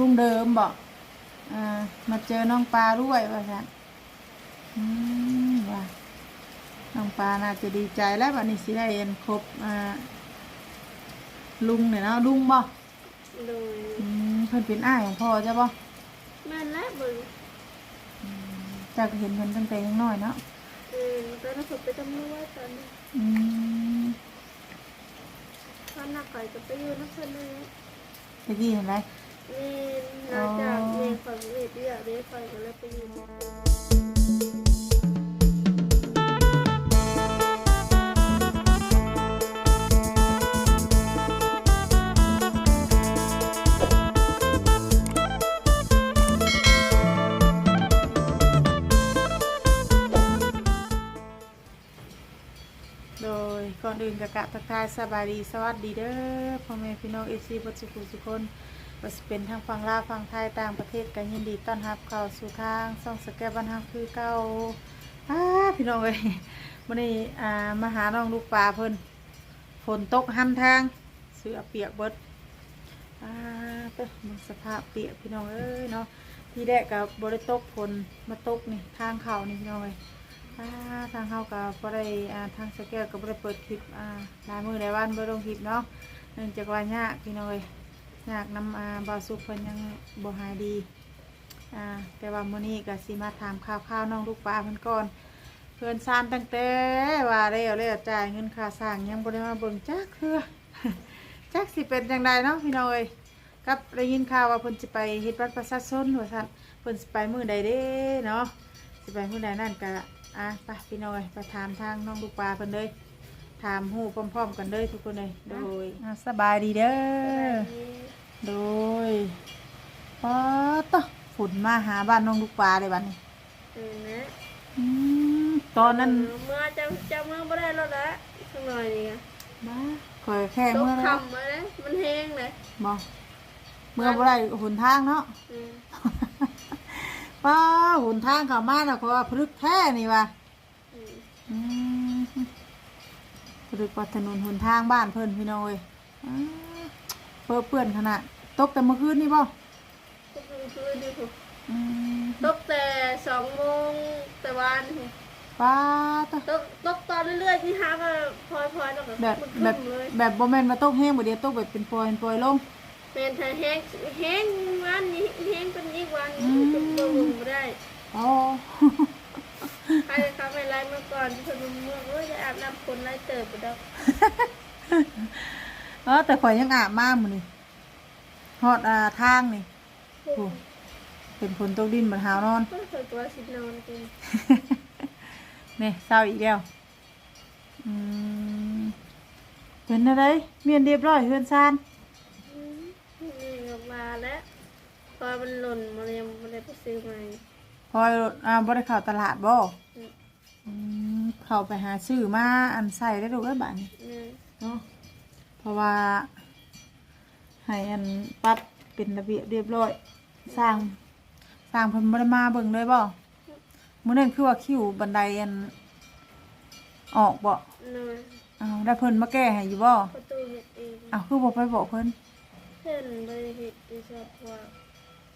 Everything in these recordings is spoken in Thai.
ลุงเดิมบอกอ่ามาเจอน้องปลาด้วยว่าสันอืมว่าน้องปลาน่าจะดีใจแล้ววันนี้สิได้เห็นครบอ่าลุงเนี่ยเนาะลุงบ่โดยอืมเพิ่นเป็นอ้ายของพ่อใช่บ่แม่นและเบิ่งจากเห็นเพิ่นตั้งแต่ยังน้อยเนาะเออตอนนั้นผมไปตำรวจตอนนี้อืมตอนหนักข่อยก็ไปอยู่นักเรียนเลยตะกี้เห็นไหม นี่น่าจะเมีความเรียบเรียบเรียบข่อยก็เลยไปอยู่โดยก่อนอื่นกะกะทักทายสบายดีสวัสดีเด้อพ่อแม่พี่น้องเอซีบัสุขุสุคน ว่าสิเป็นทางฝั่งลาวฝั่งไทยต่างประเทศกันยินดีต้อนรับเข้าสู่ทางซ่องสแกบันทางคือเก่าอ้าพี่น้องเอ้ยวันนี้อ่ามาหาน้องลูกปลาเพิ่นฝนตกห้ำทางเสื้อเปียกเบิดอ่าเต้อมันสภาพเปียกพี่น้องเอ้ยเนาะที่แรกกับบริตกฝนมาตกนี่ทางเขานี่พี่น้องเอ้ยอ่าทางเขาก็บ่ได้อ่าทางสแกลก็บ่ได้เปิดคลิปอ่าหลายมือหลายวันบ่ได้ลงคลิปเนาะเนื่องจากว่ายากพี่น้องเลย ยากนำอ่าบ่าวสุขเพิ่นยังบ่หายดีอ่าแต่ว่ามื้อนี้ก็สิมาถามข่าวๆน้องลูกปลาเพิ่นก่อน เพิ่นซานตั้งแต่ว่าแล้วแล้วจ่ายเงินค่าสร้างยังบ่ได้มาเบิ่งจักเทื่อจักสิเป็นจังไดเนาะพี่น้อยกับได้ยินข่าวว่าเพิ่นสิไปเฮ็ดบัตรประชาชนว่าซั่นเพิ่นสิไปมื้อใดเด้เนาะสิไปผู้ใดนั่นก็อะไปพี่น้อยไปถามทางน้องลูกปลาเพิ่นเลยถามหูพร้อมๆกันเลยทุกคนเลยโดยอะสบายดีเด้อ โดยป๊อดต่อฝุ่นมาหาบ้านน้องลูกปลาเลยบัดนี้เออนะอืมตอนนั้นเมื่อจะจะเมื่อไม่ได้แล้วละสักหน่อยนี่ไงมาคอยแค่ตกเมื่อแล้วคำมาเลยมันแห้งเลยบ่เมื่อบ่ได้หุ่นทางเนาะอืมป้าหุ่นทางเข้ามาน่ะเพราะว่าพลึกแท้นี่ว่ะอืมอืมพลึกว่าถนนหนทางบ้านเพิ่นพี่น้อยอ้าเปื้อนเปื้อนขนาด ตกแต่เมื่อคืนนี่บ่ตกกลางคืนดิผมอืมตกแต่สองโมงแต่วันผมป้าตะตกตกตอนเรื่อยๆที่ห้าก็พลอยพลอยแล้วก็แบบมันแบขึ้บนเลยแบบบ่แม่นมาตกแห้งบ่เดียวตกแบบเป็นปล่อยเป็นปล่อยลง เป็นไทยแห้งแห้งวันนี้แห้งเป็นอีกวันอืมตกตัวลงไม่ได้อ๋อ ใครเขาไปไล่เมื่อก่อนที่คนเมืองโอ้ยจะอาบน้ำคนไล่เติบไปดอก เออแต่ข่อยยังอาบมามื้อนี้ ฮอดอ่าทางนี่โอ้เป็นฝนตกดินบ่หาวนอนก็เคยตัวสินอนกินนี่เศร้าอีกแล้วอืมเป็นอะไรเมียนเรียบร้อยเฮือนซานอืมนี่ออกมาแล้วพอมันหล่นมาเลยยังไม่ได้ไปซื้อใหม่พออ่าบ่ได้เข้าตลาดบ่อืมอืมเข้าไปหาซื้อมาอันใส่ได้ดูกเอ้ยบัดนี้อืมเนาะเพราะว่า ให้อันปัดเป็นระเบียบเรียบร้อย สร้างสร้างเพิ่นบ่ได้มาเบิ่งเลยบ่มื้อนั้นคือว่าคิวบันไดอันออกบ่นอนเอาได้เพิ่นมาแก้ให้อยู่บ่ประตูเห็ดเองเอาคือบ่ไปบอกเพิ่นเพื่อนบริเห็ดดีชอบว่า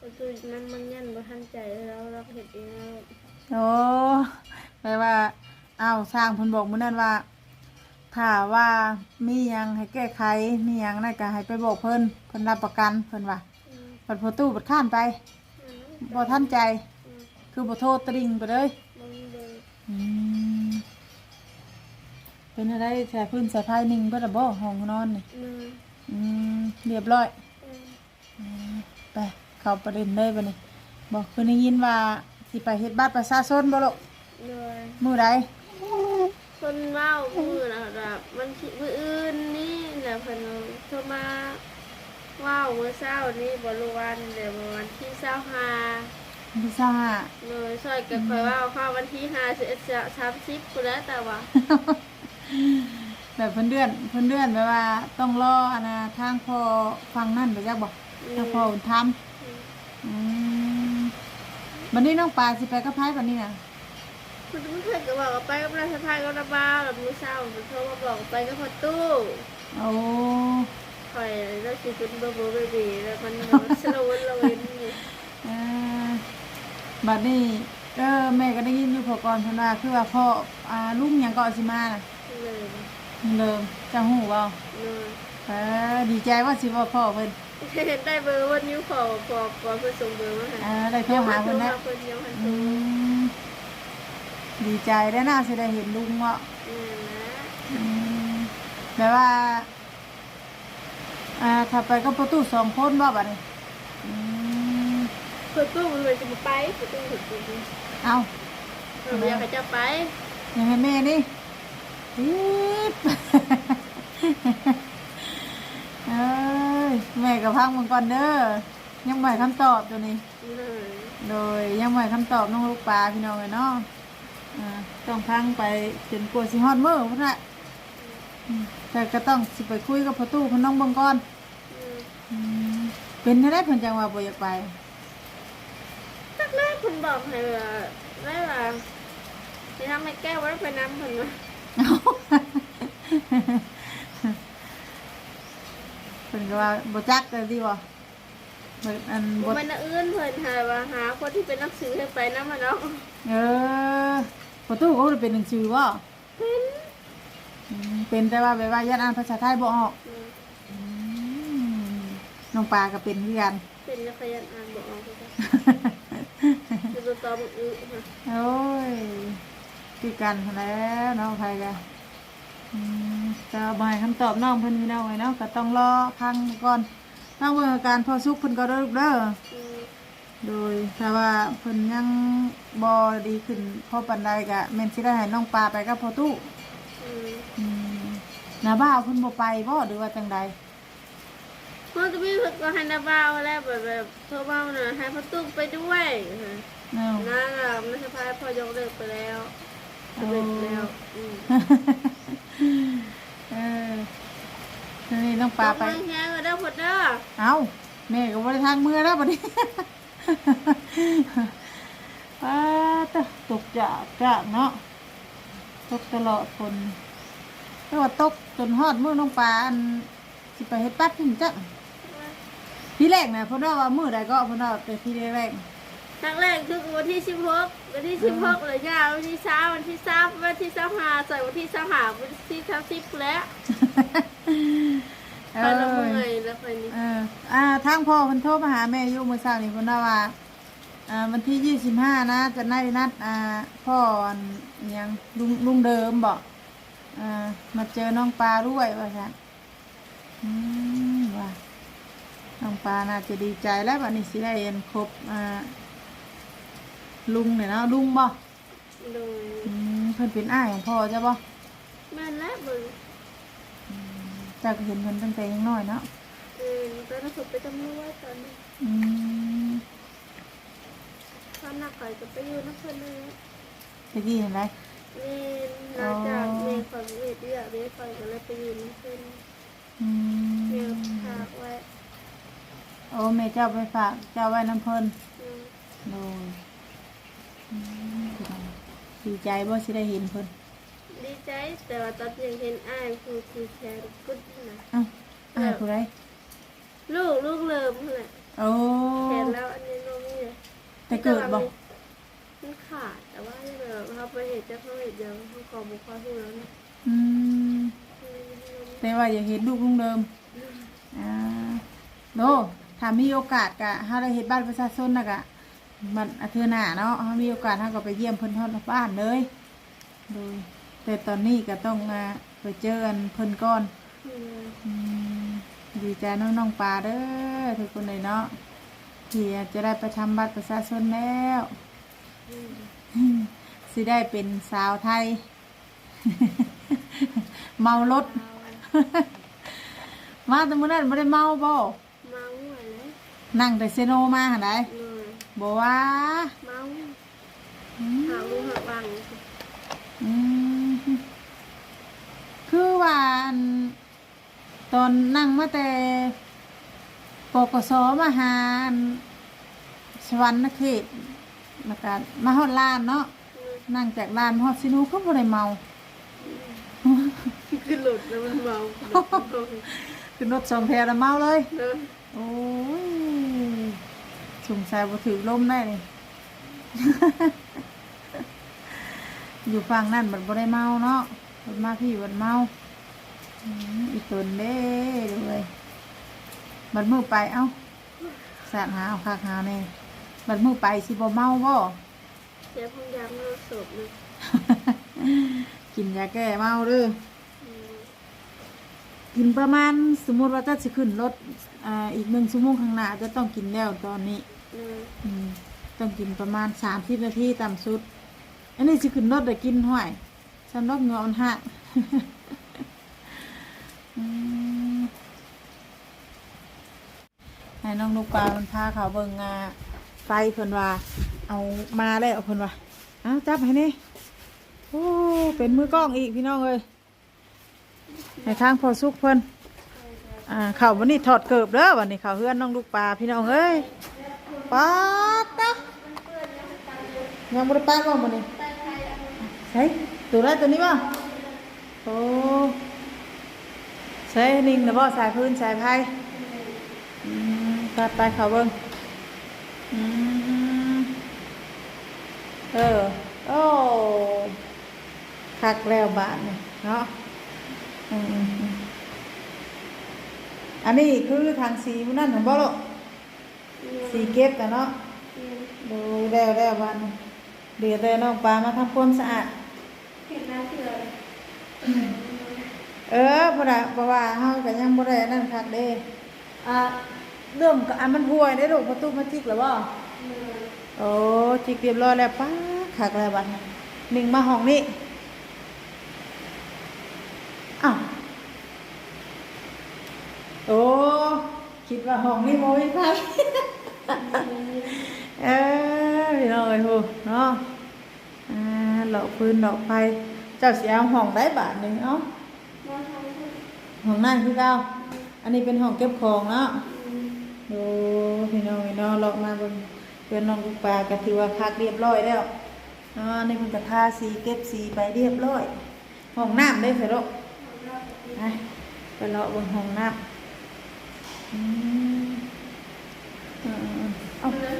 ประตูมันมันยันบ่ทันใจแล้วเราเห็ดเองแล้วโอ้แปลว่าอ้าวสร้างเพิ่นบอกมื้อนั้นว่า ถ้าว่ามีหยังให้แก้ไขมีหยังนั่นก็ให้ไปบอกเพิ่นเพิ่นรับประกันเพิ่นว่าอืมเปิดประตูเปิดข้ามไปอืมบ่ทันใจอืมคือบ่โทษตริงไปเลยมึงเดินอืมเป็นอะไรใส่พื้นใส่ไพ่นิ่งเบ่ล่ะบ่ห้องนอนนี่นอนอืมเรียบร้อยอืมอืมไปเข้าประเด็นเลยบัดนี้บอกคือได้ยินว่าสิไปเฮ็ดบัตรประชาชนบ่ลูกนอนมื้อใด คนเว้ามือนะแบบมันสิมืออื่นนี่แหละเพิ่นโทรมาเว้ามื้อเช้านี้บ่รู้วันเดี๋ยววันที่25วันที่ซ่าเลยซอยกับข่อยเว้าเข้าวันที่5 30พุ่นแล้วแต่ว่าแบบเพิ่นเดือนเพิ่นเดือนแบบว่าต้องรออันน่ะทางพ่อฟังนั่นไปจักบ่ทางพ่อทำอืมบัดนี้น้องปลาสิไปกับไผบัดนี้น่ะ มันไม่เคยก็บอกว่าไปกับราชพายกับระบ้าวแบบมื้อเช้ามันโทรมาบอกว่าไปกับพ่อตู้โอ้ข่อยแล้วสิคุณบ่บ่เบบีแล้วมันแบบสลวนลงบัดนี้เออแม่ก็ได้ยินอยู่พอก่อนเพิ่นว่าคือว่าพ่ออ่าลุงหยังก็เอาสิมาน่ะเลยเริ่มจะฮู้บ่เลยเออดีใจว่าสิว่าพ่อเพิ่นได้เบอร์วันนิ้วขอขอขอเพื่อส่งเบอร์มาให้อ่าได้โทรหาเพิ่นแล้แล้ววเพิ่นยังหันอืตัว ม ดีใจได้อน่าสิได้เห็นลุงเนาะนี่นะอืมแปลว่า อ่าถ้าไปก็ประตูสองคนบ่บัดนี้อืมเพื่อนตู้มันเลยจะมาไปเพื่อนตู้ถึงจริงเอาๆเอออยากให้เจะไปยังให้แม่นี่อีบเอ้ยแม่กับพังมังก่อนเด้อยังไม่คำตอบตัวนี้เลยโดยยังไม่คำตอบน้องลูกปลาพี่น้องเลยเนาะ อ่าต้องพังไปจนกลัวสิฮอดมือพุ่นละอืมแต่ก็ต้องสิไปคุยกับพ่อตู้พ่อน้องเบังก่อนอืมอืมเป็นได้ได้เพิ่นจังว่าบ่อยากไปตักแรกคุณบอกให้ว่าได้ว่าที่ทำให้แก้วไว้ไปน้ำเพิ่นว่าเอ้าเพิ่นก็ว่าบ่จักเลยดีบ่เบิ่งอันบ่มันน่ะอื่นเพิ่นหาว่าหาคนที่เป็นนักสือให้ไปน้ำมันเนาะเออประตูเขาเป็นหนังสือบ่เป็นอืมเป็นแต่ว่าแบบว่ายันอ่านภาษาไทยบ่ออกอืมอืมน้องปลาก็เป็นคือกัน เป็นนักขยันอ่านบอกออกเลยจะตัวตอมึงอึค่ะโอ้ยคือกันหั้นแหล้วน้องไผกันจะบ่ให้คำตอบน้องเพิ่นพี่น้องไว้เนาะก็ต้องรอพังก่อน น้องเบิ่งอาการพอสุกเพิ่นก็เด้อลูกเด้ออืมโดยถ้าว่าเพิ่นยังบ่ดีขึ้นพอปานใดก็แม่นสิได้ให้น้องปลาไปกับพ่อตู้อืมอืมน้าบ่าวเพิ่นบ่ไปบ่หรือว่าจังใดพอจะมีเพิ่นก็ให้นาบ้าวแล้วแบบแบบโทรบ้าวน่ะให้พ่อตุ้มไปด้วยค่ะเนาะนางอะไม่ใช่พายพอยกเลิกไปแล้วสำเร็จแล้วอืม เออ นี่น้องปลาไปตบมือแห้งก็ได้พอเด้อเอาแม่ก็บริทางมือแล้วบัดนี้ ป้าตะตกจากจากเนาะ ตกตลอดคนแต่ว่าตกจนฮอดมือน้องปลาอันสิไปเฮ็ดปัดขึ้นจักที่แรกนะเพราะว่ามือใดก็เพราะว่าแต่ที่แรก ครั้งแรกคือวันที่สิบหกวันที่สิบหกเลยยาวันที่สามวันที่สามวันที่สามห้าใส่วันที่สามห้าวันที่สามสิบแล้วๆไปละเมื่อยแล้วไปนี่เอออ่าทางพ่อเพิ่นโทรมาหาแม่อยู่มื้อเช้านี่เพิ่นว่าว่าอ่าวันที่ยี่สิบห้านะ จะได้นัดอ่าพ่ออันอิหยังลุงลุงเดิมบอกอ่ามาเจอน้องปลาด้วยว่าซั่นอืมว่าน้องปลาน่าจะดีใจแล้ววันนี้สิได้เห็นครบอ่า ลุงเนี่ยเนาะลุงบ่โดยอืมเพิ่นเป็นอ้ายของพ่อจ้ะบ่แม่นแล้วเบิ่งเจ้าก็เห็นเพิ่นตั้งแต่ยังน้อยเนาะเออตอนนั้นผมไปตำรวจตอนนี้อืมความหนักไปก็ไปอยู่นักเพิ่นเลยตะกี้เห็นไหมนี่น่าจะเมย์ความเวทเยอะเมย์คอยก็เลยไปอยู่นักเพิ่นอืเมมย์พากไว้โอ้แม่เจ้าไปฝากเจ้าไว้น้ำเพิ่นอืมโดยอืม ดีใจบ่สิได้เห็นเพิ่นดีใจแต่ว่าตอนยังเห็นอ้ายคือคือแชร์กุดนะเอ้าอ้ายผู้ใดลูกลูกเลิมนั่นแหละโอ้แชร์แล้วอันนี้น้องนี่เลยแต่เกิดบ่มันขาดแต่ว่าแบบเขาไปเห็นจะเขาเห็นเดียวเขาขอบุคคลพูดแล้วนะอืมแต่ว่าอยากเห็นลูกลุงเดิมอ่าโลถ้ามีโอกาสกะเฮาได้เฮ็ดบ้านประชาชนน่ะกะ มันอาเทื่อหน้าเนาะเฮามีโอกาสเฮาก็ไปเยี่ยมเพิ่นฮอดบ้านเลยโดยแต่ตอนนี้ก็ต้องมาไปเจอกันเพิ่นก่อนอืมอืมดีใจน้องน้องๆปลาเด้อทุกคนเลยเนาะที่จะได้ไปทำบัตรประชาชนแล้วอืมสิได้เป็นสาวไทย เมารถ มาแต่มื้อนั้นไม่ได้เมาบ่เมาหัวเลยนั่งแต่เซโนมาหั่นไดเลย บ่ว่าเมาอืมหาลูกหาบังอืมคือว่าอันตอนนั่งมาแต่ปกสมาหาอันสวรรค์นเขตแล้วก็มาฮอดลานเนาะนั่งจากลานมาฮอดซินูก็บ่ได้เมาคือหลุดแล้วมันเมาขึ้นรถสองแถวแล้วเมาเลย เนอะ โอ้ย สงสัยบ่ถือลมได้นี่อยู่ฝั่งนั่นบัดบ่ได้เมาเนาะบัดมาพี่บัดเมาอืมอีตนเด้เลยบัดมือไปเอ้าสาดหาเอาคักหาแน่บัดมือไปสิบ่เมาบ่เดี๋ยวพงยามเราศพเลยกินยาแก้เมาเด้ออืมกินประมาณสมมุติว่าจะสิขึ้นรถอ่าอีกหนึ่งชั่วโมงข้างหน้าจะต้องกินแล้วตอนนี้ อืมอืมต้องกินประมาณสามสิบนาทีต่ำสุด อันนี้สิขึ้นรถได้กินห้วยฉันรถเงาอันหัก อืมให้น้องลูกปลามันพาเขาเบิ่งงาไฟเพิ่นว่า เอามาแล้วเพิ่นว่าเอาจับให้นี่โอ้เป็นมือกล้องอีกพี่น้องเอ้ยให้ทางพอสุกเพิ่นอ่าเข่าวันนี้ถอดเกิบเด้อวันนี้เข่าเฮือนน้องลูกปลาพี่น้องเอ้ย ป๊าตะยังบ่ได้ป้าบ่มื้อนี้ใช่ตัวแรกตัวนี้บ่โอ้ใช่นิ่งนะบ่สายพื้นสายไผอืมไปไปเขาเบิ่งเออ โอ้คักแล้วบาทเนี่ยเนาะอันนี้คือทางสีมันนั่นเห็นบ่ลูก สีเก็บกันเนาะอืมดูแล้วแล้ววันเดี๋ยวแต่น้องปลามาทำความสะอาดเห็นหน้าเถื่อนเออบ่ได้เพราะว่าเฮาก็ยังบ่ได้อันนั่นคักเด้อ่าเรื่องก็อันมันห่วยได้ลูกประตูมาจิกแล้วบ่อืมโอ้จิกเรียบร้อยแล้วป้าคักแล้วบัดนี้หนึ่งมาห้องนี้อ้าวโอ้ คิดว่าห้องนี้บ่มีไฟเออพี่น้องเอ้ยโหเนาะอ่าหลอกปืนหลอกไฟเจ้าสิเอาห้องได้บาทหนึ่งเอ้าห้องนั่นคือเก่าอันนี้เป็นห้องเก็บของเนาะดูพี่น้องพี่น้องเลาะมาบนเพื่อนน้องลูกปลาก็ถือว่าคักเรียบร้อยแล้วอ่านี่เพิ่นก็ทาสีเก็บสีไปเรียบร้อย ห้องน้ำได้เสร็จแล้วไปไปเลาะบนห้องน้ำ เออเอาเลอก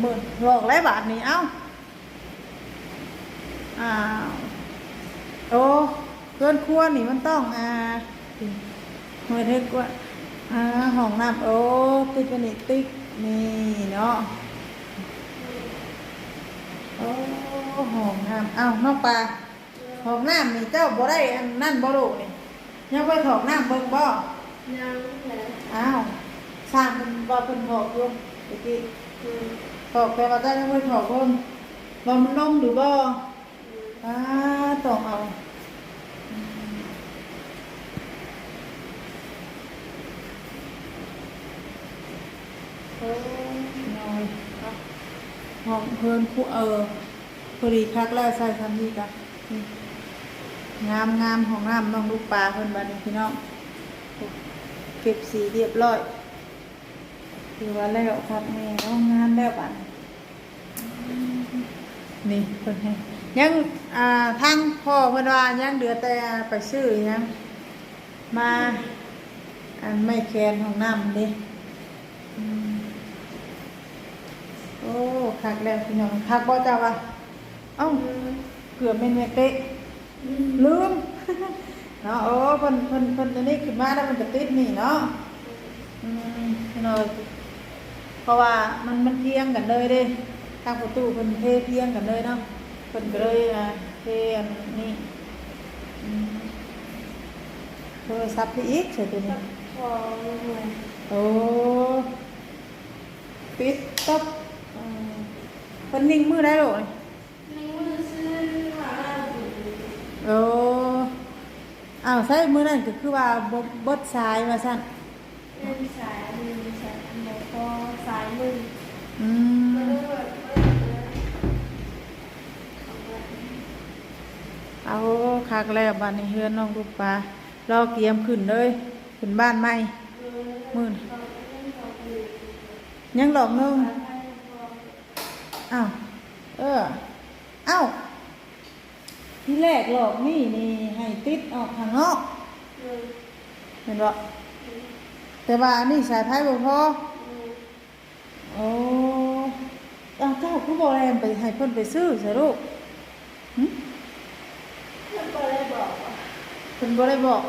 เบิดหลอกไรบาทนี่เอ้า อ้าว โอ้เพื่อนครัวนี่มันต้องอ่าเมื่อเทกว่าอ่าห้องน้ำโอ้ติดเป็นนี่ติ๊กนี่เนาะโอ้ห้องน้ำเอ้าน้องปลาห้องน้ำนี่เจ้าบ่ได้อันนั่นบ่ลูกนี่ยังไปถอกน้ำเบิ่งบ่ ยังแหละอ้าวสร้างมันบ่เป็นถอกอยู่เมื่อกี้อืมถอกแต่ว่าได้ยังไม่ถอกเพิ่มว่ามันลงหรือบ่อ่าต้องเอาอืมโอ้ยน้อยเอาห้องเพิ่นคู่เออพอดีคักแล้วใส่ทำนี่กะนี่งามงามของงามน้องลูกปลาเพิ่นบัดนี้พี่น้องโอ้ เก็บสีเรียบร้อยคือว่าแล้วครับแม่เอางานแล้วบัดนี้นี่เพิ่นให้ยังอ่าทางพ่อเพิ่นว่ายังเดือแต่ไปซื้อยังมาอันไม่แคนของน้ำเด้โอ้คักแล้วพี่น้องคักบ่จ้าวะเอ้าเกือบแม่นแม่เป๊ะลืม เนาะโอ้เพิ่นเพิ่นเพิ่นตัวนี้ขึ้นมาแล้วมันก็ติดนี่เนาะอืมพี่น้องเพราะว่ามันมันเทียงกันเลยเด้ทางประตูเพิ่นเทเพียงกันเลยเนาะเพิ่นก็เลยอ่าเทอันนี้อืมโทรศัพท์พี่อีกใช่ตัวนี้พอเลยโอ้ปิดต๊บอืมเพิ่นนิ่งมือได้หรอ ในมือซื้อหา โอ้ อ้าวใช่มือนั่นก็คือว่าบเบดสายมาสั่นเล่นสายมือสายอันไหนก็สายมืออืมเลยแบบเอาคักแล้วบ้านนี้เฮือนน้องลูกปลาราเกียมขึ้นเลยขึ้นบ้านใหม่มื้อนยังดอกนึงอ้าวเอออ้าว ที่แรกหลอกนี่นี่ให้ติดออกข้างนอกเห็นบ่แต่ว่าอันนี่สายไพ่บ่พอโอ้อ้าวเจ้าผู้บ่แลนไปให้เพิ่นไปซื้อซะลูกหึมันก็เลยบอกว่าเพิ่นบ่ได้บอก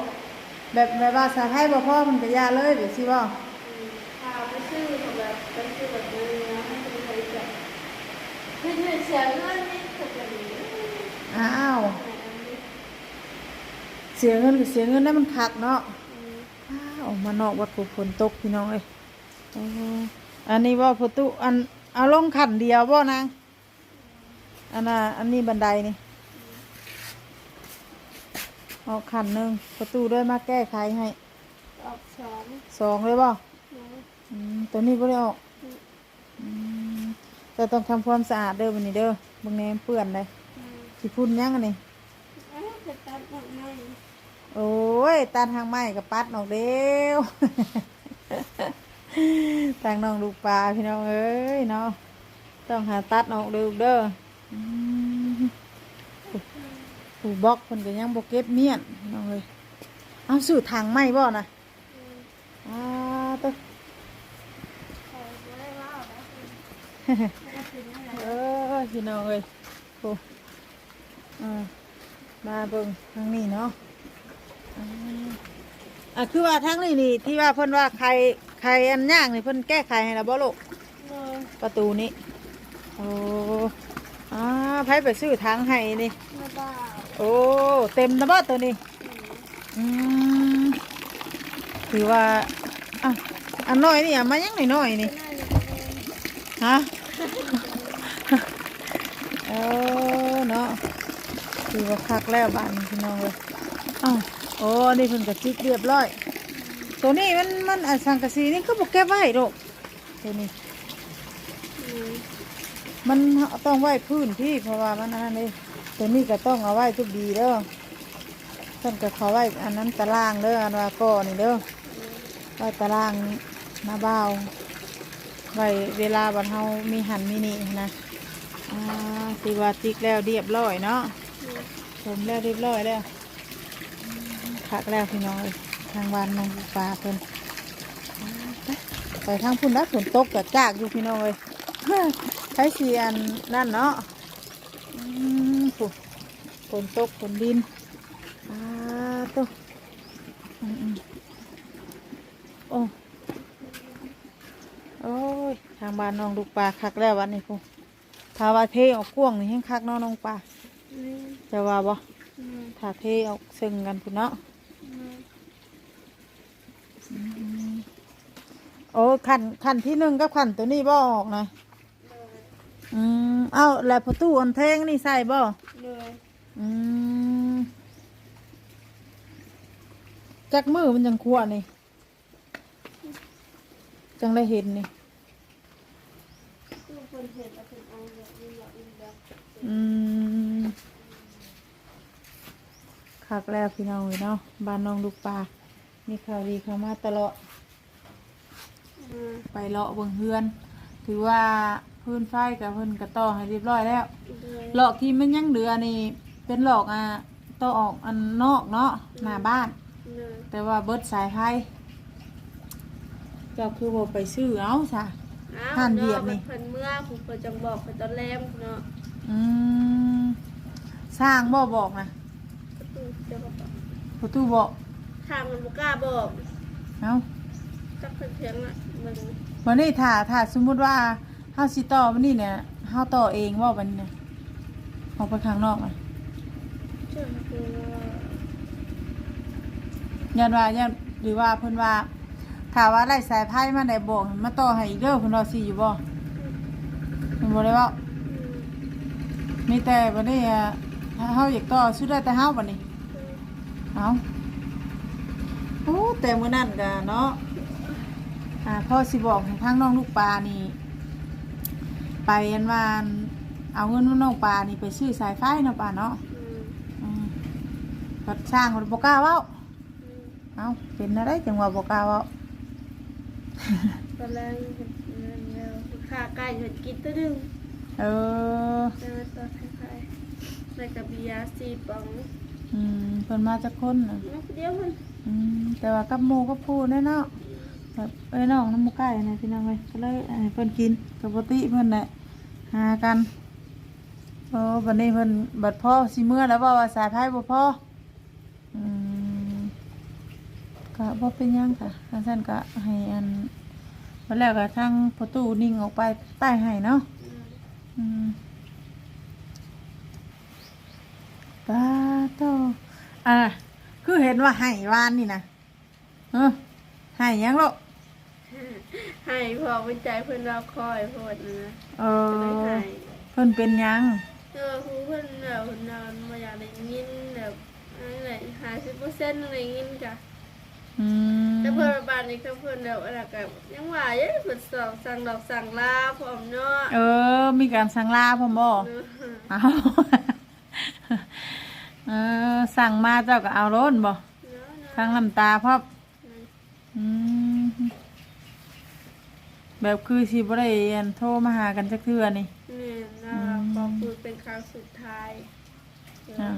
แบบแบบว่าสาไทยบ่พอมันก็ย่าเลยแบบสิบ่อืมพาไปซื้อแบบไปซื้อแบบนี้นะให้เป็นใครจับให้เงินเสียเงินนี่ก็จะมี อ้าว เสียเงินก็เสียเงินได้มันคักเนาะอืมอ้าวออกมานอกวัดกูฝนตกพี่น้องเอ้ยโอ้อันนี้ว่าประตูอันเอาลงขันเดียวบ่นางอันน่ะอันนี้บันไดนี่เอาขันหนึ่งประตูด้วยมาแก้ไขให้ออกสองสองเลยบ่นะอืมตัวนี้บ่ได้ออกอืมแต่ต้องทำความสะอาดเด้อวันนี้เด้อบางแหนมเปื้อนเลย อืมสิพุ่นยังอันนี้เอ้าจะไหมโอ้ยตันทางไม้กับปัดออกเดียวทางน้องลูกปลาพี่น้องเอ้ยเนาะต้องหาตัดออกเด้อเด้อผูบล็อกคนก็ยังบกเก็บเมียนน้องเอ้ยเอาสู่ทางไม้บ่นะอืมอ้าตัวเออะไรเออพี่น้องเอ้ยโอ้ มาเบิ่งทางนี้เนาะอ่าอะคือว่าทางนี้นี่ที่ว่าเพิ่นว่าใครใครอันย่างนี่เพิ่นแก้ไขให้แล้วบ่ลูกเลยประตูนี้โอ้อ่าไผไปซื้อทางให้นี่ไม่บ้าโอ้เต็มนะบ่ตัวนี้อืมอืมถือว่าอะอันน้อยนี่อะมายังน้อยๆนี่น่าจะเป็นฮะเออเนาะ ถือว่าคักแล้วบ้านนี้พี่น้องเลยอ้าวโอ้นี่เพิ่นกระจิกเรียบร้อย ตัวนี้มันมันอันสังกะสีนี่ก็บอกเก็บไว้ดอกตัวนี้อืมมันต้องไว้พื้นที่เพราะว่ามันอันนั้นเลยตัวนี้ก็ต้องเอาไว้ทุกดีเด้อท่านก็เขาไว้อันนั้นตารางเด้ออันว่าก่อนี่เด้อไว้ตารางหน้าบ้าวไว้เวลาบันเฮามีหันมีนี่นะอ่าสิว่าจิกแล้วเรียบร้อยเนาะ อืมผมแล้วเรียบร้อยแล้วพักแล้วพี่น้อยทางวันน้องปลาเพิ่นไปทางพุ่นแล้วฝนตกกับจากอยู่พี่น้อยใช้สียนนั่นเนาะฝนตกฝนดินอ่าตัวอืมอืมโอ้โอ้ยทางบ้านน้องลูกปลาคักแล้ววันนี้พูถ้าวาเทออกกว้างนี่ให้คักเนาะน้องปลา จะว่าบ่อืมถ้าเทออกซึ่งกันพุ่นเนาะอืมโอ้ขันขันที่หนึ่งกับขันตัวนี้บ่ออกนะเลยอืมเอ้าแล้วประตูอันแทงนี่ใส่บ่เลยอืมจักมือมันจังขวนี่ จังได้เห็นนี่ทุกคนเห็นแล้วเป็นเอาแบบนี้แบบนี้แบบอืม คักแล้วพี่น้องเลยเนาะบ้านน้องลูกปลามีข่าวดีเข้ามาตลอดอืมไปเลาะเบิ่งเฮือน ถือว่าพื้นไฟกับพื้นกระต่อให้เรียบร้อยแล้วเลยหลอกที่มันยังเหลือนี่ เป็นหลอกอะต่อออกอันนอกเนาะหน้าบ้านเลยแต่ว่าเบิดสายไฟเจ้าคือบ่ไปซื้อเอาซะอ้าวท่านเหยียบนี่เพิ่นเมื่อผมเพิ่นจังบอกเพิ่นตอนแรมเนาะอืมสร้างบ่บอกนะประ ตูเจ้าก็บอกประตูบอกทางมันบ่กล้าบอกเอ้าจักเพิ่นเพียงอะมันวันนี้ถ้าถ้าสมมุติว่าเฮาสิต่อวันนี้เนี่ยเฮาต่อเองว่าวันนี้เนี่ยออกไปข้างนอกอะเชื่อคือว่ายันว่ายันหรือว่าเพิ่นว่าถ้าว่าไล่สายไพ่มาได้บอกให้มาต่อให้อีกเด้อเพิ่นว่าสิอยู่บ่เพิ่นบ่ได้เว้าอืมมีแต่วันนี้อะเฮาอยากต่อสุดได้แต่เฮาบัดนี้ เอาโอ้แต่มื้อนั้นก็เนาะอ่าพ่อสิบอกให้ทางน้องลูกปลานี่ ไปอันว่าเอาเงินน้องปลานี่ไปซื้อสายไฟเนาะปลาเนาะอืมอืมก็สร้างคนบ่กล้าเว้าอืมเอาเป็นอะไรจังว่าบ่กล้าเว้าตอนแรกเห็นแล้วค่าไก่เห็นกินตัวหนึงเออ แล้วตอนท้ายๆแล้วก็เบียร์สี่ป๋อง อืมเพิ่นมาจากคนน่ะนักเดียวมันอืมแต่ว่ากับหมู่กับผู้แน่เนาะแบบเอ้ยน้องน้ำหมูไก่นะพี่น้องเอ้ยก็เลยให้เพิ่นกินปกติเพิ่นน่ะหหากันโอ้บัดนี้เพิ่นบัดพ่อสิเมื่อแล้วบ่ว่าสายไพ่บ่พ่ออืมก็บ่เป็นหยังค่ะท่านท่านก็ให้อันวันแรกก็ทั้งประตูนิ่งออกไปใต้ให้เนาะอืม อืม ป้าโตอ่าคือเห็นว่าให้วานนี่นะเออให้หยังลูกให้พอเป็นใจเพิ่นเราคอยโพดนะเอจะได้อให้เพิ่นเป็นหยังเออครูเพิ่นแบบเพิ่นนอนมาอยากได้ยินแบบอะไรหาสิบเปอร์เซ็นต์อะไรยินจ้ะอืมแต่เพิ่นบานนี้ก็เพิ่นแบบอะไรก็ยังว่าเย้เพิ่นสอบสั่งดอกสั่งลาพร้อมเนาะเออ มีการสั่งลาพ่อมบ่เออเอา เออสั่งมาเจ้าก็เอาโล้นบ่เนาะเนาะทางลำตาพ่ออืมแบบคือสิบ่ได้อันโทรมาหากันจักเทื่อนี่นี่นะขอพูดเป็นครั้งสุดท้ายอ่า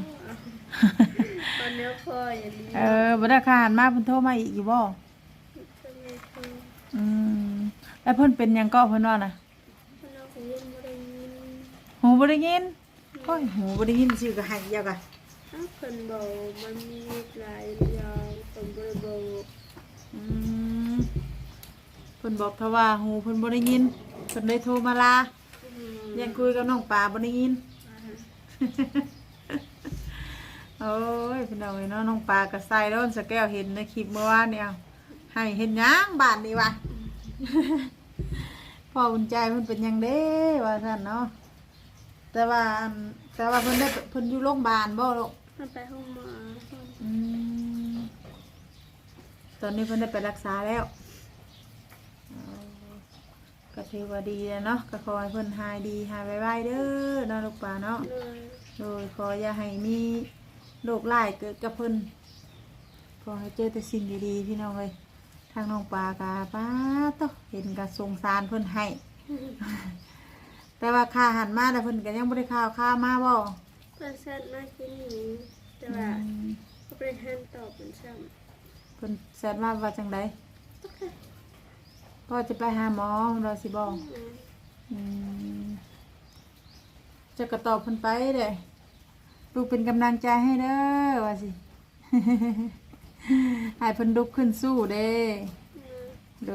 ตอนนี้พ่ออย่าลืมเออบ่ได้ค่ะหันมาเพิ่นโทรมาอีกอยู่บ่จะไม่คืออืมแล้วเพิ่นเป็นหยังก็เพิ่นว่าน่ะเพิ่นเอาของเล่นมาได้ยินหูบ่ได้ยินโอ้ยหูบ่ได้ยินชื่อก็ให้ยาวกะ อ้าวเพิ่นบอกมันมีหลายอย่างเพิ่นบ่ได้บอกอืมเพิ่นบอกเท่าว่าหูเพิ่นบ่ได้ยินเพิ่นเลยโทรมาลาอืมยังคุยกับน้องปลาบ่ได้ยินโอ้ยพี่น้องเอ้ยเนาะน้องปลากระใส่แล้วสแก้วเห็นในคลิปเมื่อวานเนี่ยให้เห็นหยังบาทนี้วะ พ่ออุ่นใจมันเป็นหยังเด้ว่าท่านเนาะแต่ว่าอันแต่ว่าเพิ่นได้เพิ่นอยู่โรงพยาบาลบ่ลูกันไปห้องหมออืมตอนนี้เพิ่นได้ไปรักษาแล้วเอก็ถือว่าดีแล้วเนาะก็ขอให้เพิ่นหายดีหายไวๆเด้อเนาะลูกปลาเนาะเลยโดยขออย่าให้มีโรคร้ายเกิดกับเพิ่นขอให้เจอแต่สิ่งดีๆพี่น้องเลยทางน้องปลากาป้าต้องเห็นกะสงสารเพิ่นให้ แต่ว่าค่าหันมาแต่เพิ่นก็ยังบ่ได้ข่าวค่ามาบ่ เพิ่นแซดมากินหนูแต่ว่าอืมเขาเป็นหันตอบเป็นซ้เพิ่นแซดมาว่าจังไดพ่อจะไปหาหมอเราสิบอกำอืมอืมจะกระตอบเพิ่นไปเด้ลูกเป็นกำลังใจให้เด้อว่าสิ ให้เพิ่นลุกขึ้นสู้เด้อืมโด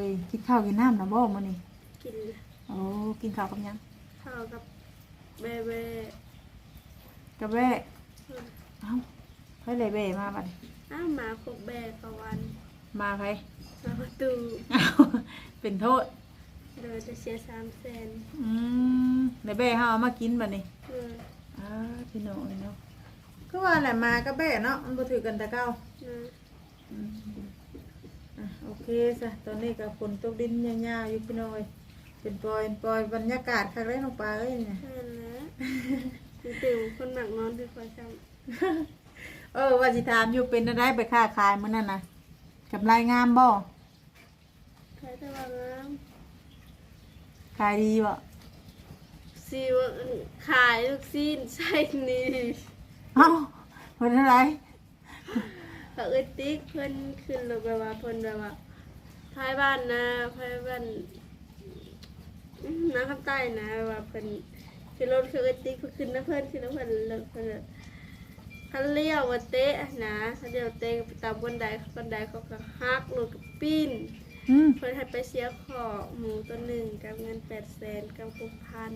ยกินข้าวกินน้ำนะบ่มื้อนี้กินโอ้กินข้าวกับหยังข้าวกับเบเบ้ กับแว่เอ้าไผเลยแว่มาบัดนี้อ้าวหมาครบแบกะวันมาไผมาประตูเอ้าเป็นโทษ โดยจะเสียสามแสนอืมได้แว่เฮาเอามากินบัดนี้เลยอ้าพี่น้องเอ้ยเนาะก็ว่าแหละมากับแว่เนาะมันบ่ถือกันแต่เก่านะอืมอะโอเคซะตอนนี้ก็ฝนตกดินยาวๆอยู่พี่น้องเอ้ยเป็นปล่อยเป็นปล่อยบรรยากาศคักเลยน้องปลาเอ้ยเนี่ยนั่นแหละตื่นคนหนักนอนที่คอยซ้เออว่าสิถามอยู่เป็นอะไรไปค้าขายมื้อนั้นน่ะกำไรงามบ่ำใครจะว่าน้ขายดีบ่ำซีว่าขายลูกซีนใช่นี่เอ้าเพิ่นอะไรเขาเอ้ยติ๊กเพิ่นขึ้นแล้วแบบว่าเพิ่นแบบว่าพายบ้านนะพายบ้านอื้อน้ำข้างใต้นะว่าเพิ่น คือรถคือเอ้ยติ๊กเพิ่นขึ้นนะเพิ่นขึ้นนะเพิ่นเลิกเพิ่นแบบคันเลี้ยวมาเตะนะคันเลี้ยวเตะไปตามบันไดบันไดเขาก็หักรถก็ปีนอืมเพิ่นให้ไปเสียขอหมูตัวหนึ่งกับเงินแปดแสนกับหกพัน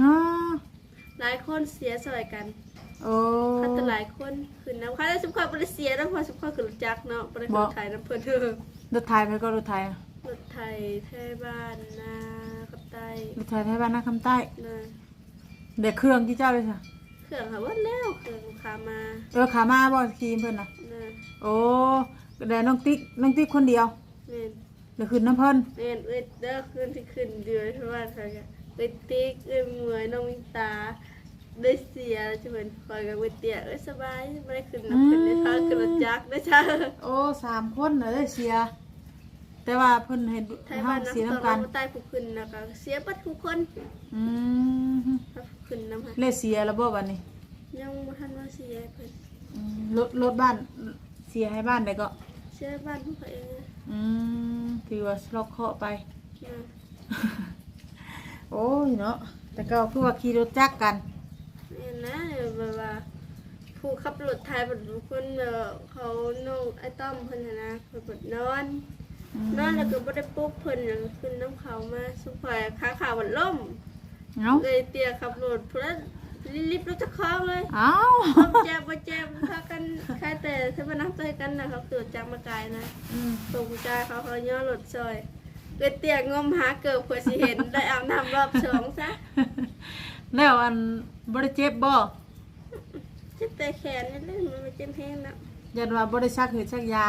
อ๋อหลายคนเสียสอยกันโอ้คันแต่หลายคนขึ้นน้ำค่าได้สุขภาพบริเสียแล้วพอสุขภาพขึ้นรถจักรเนาะบริขึ้นไทยน้ำเพิ่นเถอะรถไทยไปก็รถไทยอะรถไทยไทยบ้านนากับไตรถไทยไทยบ้านนาคำใต้นะ เด็กเครื่องที่เจ้าเลยค่ะเครื่องค่ะว่าแล้วเครื่องลูกค้ามาเออขามาบ่ทีมเพิ่นน่ะนะโอ้แต่น้องติ๊กน้องติ๊กคนเดียวเน่นเดี๋ยวขึ้นน้ำเพิ่นเน่นเอ้ยเด้อขึ้นที่ขึ้นเดือนเพราะว่าเขาจะเอ้ยติ๊กเอ้ยเหมวยน้องมินตาได้เสียจะเหมือนคอยกับเวทเตียเอ้ยสบายไม่ได้ขึ้นน้ำขึ้นในทางขึ้นรถจักรนะจ๊ะโอ้สามคนน่ะได้เสีย แต่ว่าเพิ่นเห็นไทยเฮาบ้านเสียน้ำตน้ำกกันน้ำใต้ผู้ขึ้นนะคะเสียบัดทุกคนอืมถ้าผู้ขึ้นน้ำค่ะเลขเสียแล้วบ่บัดนี้ยังบ่ทันว่าเสียเพิ่นอืมรถรถบ้านเสียให้บ้านได้ก็ เสียบ้านผู้เขาเองนะอืมถือว่าล็อกเคาะไป นะโอ้ยเนาะแต่ก็คือว่าขี่รถจักรกัน นี่นะแบบว่าผู้ขับรถไทยแบบคนเออเขาน้องไอ้ต้อมเพิ่นน่ะนะเพิ่นเปิดนอน นอนแล้วก็บ่ได้ปลุ๊บเพิ่นน่ะขึ้นน้ำเขามาสุภาพขาขาวมันล่มเอ้าเลยเตียขับรถเพิ่นรีบๆรถจะคล้องเลยเอ้าบ่เจ็บบ่เจ็บพากันใครแต่ถ้ามานับใจกันนะเขาเกิดจากมาไกลนะอืมตกใจเขาเขาย่อรถซอยเลยเตียงมหาเกิดเพื่อสิเห็นได้อาบน้ำรอบสองซะแล้วอันบ่ได้เจ็บบ่เจ็บแต่แขนนี่เล่นมันไม่เจ็บแห้งนะยันว่าบ่ได้ชักหืดชักยา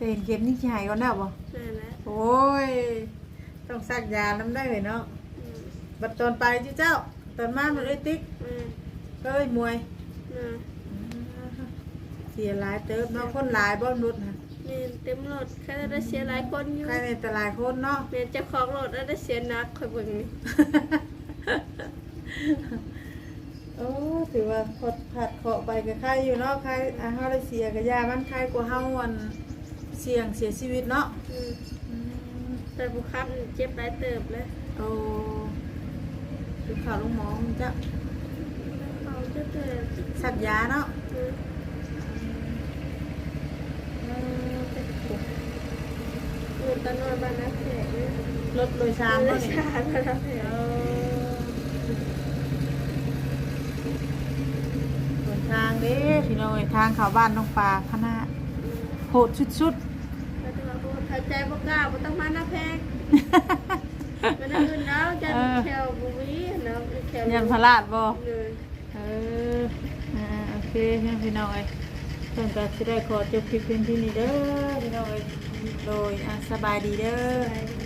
แต่เห็นเข็มนี่สิหายก่อนแล้วบ่นั่นแหละโอ้ย ต้องซักยาน้ำได้เลยเนาะ อืมบัดตอนไปจิเจ้า ตอนมามันเลยติ๊กอืมก็เลยมวยน่ะเสียหลายเติบเนาะคนหลายบ่นุดนะนี่เต็มรถแค่ได้เสียหลายคนอยู่ใครในแต่หลายคนเนาะเมียเจ้าของรถได้เสียหนักคอยเบิ่งนี่โอ้ถือว่าพดผัดเคาะไปกับใครอยู่เนาะใครอะเฮาได้เสียกับยามันใครกว่าเฮาอัน เสี่ยงเสียชีวิตเนาะอืมแต่บุคับนี่เจ็บหลายเติบเลยโอ้คือข่าวลงหมอมันจะเขาจะเติบสัตว์ยาเนาะอืมเออเป็นกลุ่มรถตะนอนบ้านนักแขกนี่รถโดยสารเลเนาะยนี่ ชาบ้านนักแขเอกอส่วนทางเด้พี่น้องเอ้ยทางเข้าบ้านน้องปลาพะนาโหดสุด ใจบ่กล้าบ่ต้องมาหน้าแพงมันนั่นอื่นแล้วจันแถวบุวีเนาะแถวๆยันพลาดบ่เลยเอออ่าโอเคพี่น้องเอ้ยเพิ่นก็สิได้ขอจบคลิปเพียงเที่านี้เด้อพี่น้องเอ้ยโดยอะสบายดีเด้อไป